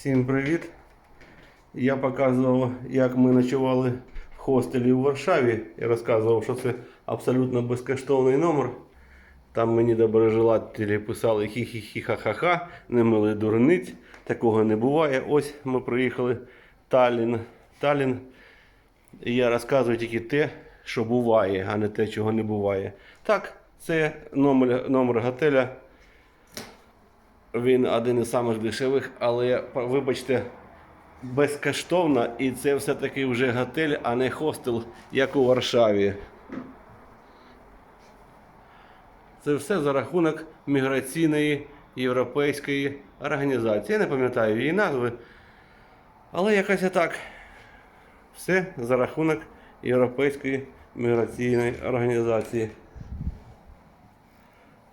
Всім привіт! Я показував, як ми ночували в хостелі у Варшаві. Я розказував, що це абсолютно безкоштовний номер. Там мені доброжелателі писали хі-хі-хі-ха-ха-ха, не мили дурниць. Такого не буває. Ось ми приїхали в Таллін. Таллін. І я розказую тільки те, що буває, а не те, чого не буває. Так, це номер, номер готеля. Він один із самих дешевих, але вибачте, безкоштовно, і це все-таки вже готель, а не хостел, як у Варшаві. Це все за рахунок міграційної європейської організації. Я не пам'ятаю її назви, але якось так. Все за рахунок Європейської міграційної організації.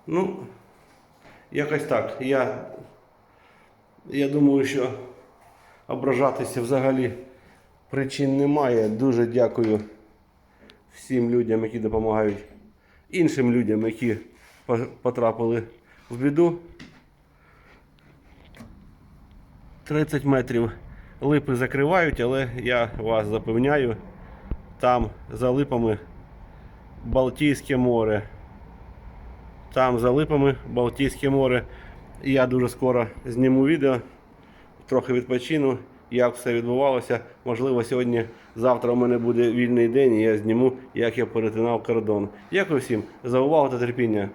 Ну, Якось так. Я, я думаю, що ображатися взагалі причин немає. Дуже дякую всім людям, які допомагають іншим людям, які потрапили в біду. 30 метрів липи закривають, але я вас запевняю, там за липами Балтійське море. Там за липами Балтійське море. І я дуже скоро зніму відео, трохи відпочину, як все відбувалося. Можливо, сьогодні, завтра у мене буде вільний день, і я зніму, як я перетинав кордон. Дякую всім за увагу та терпіння.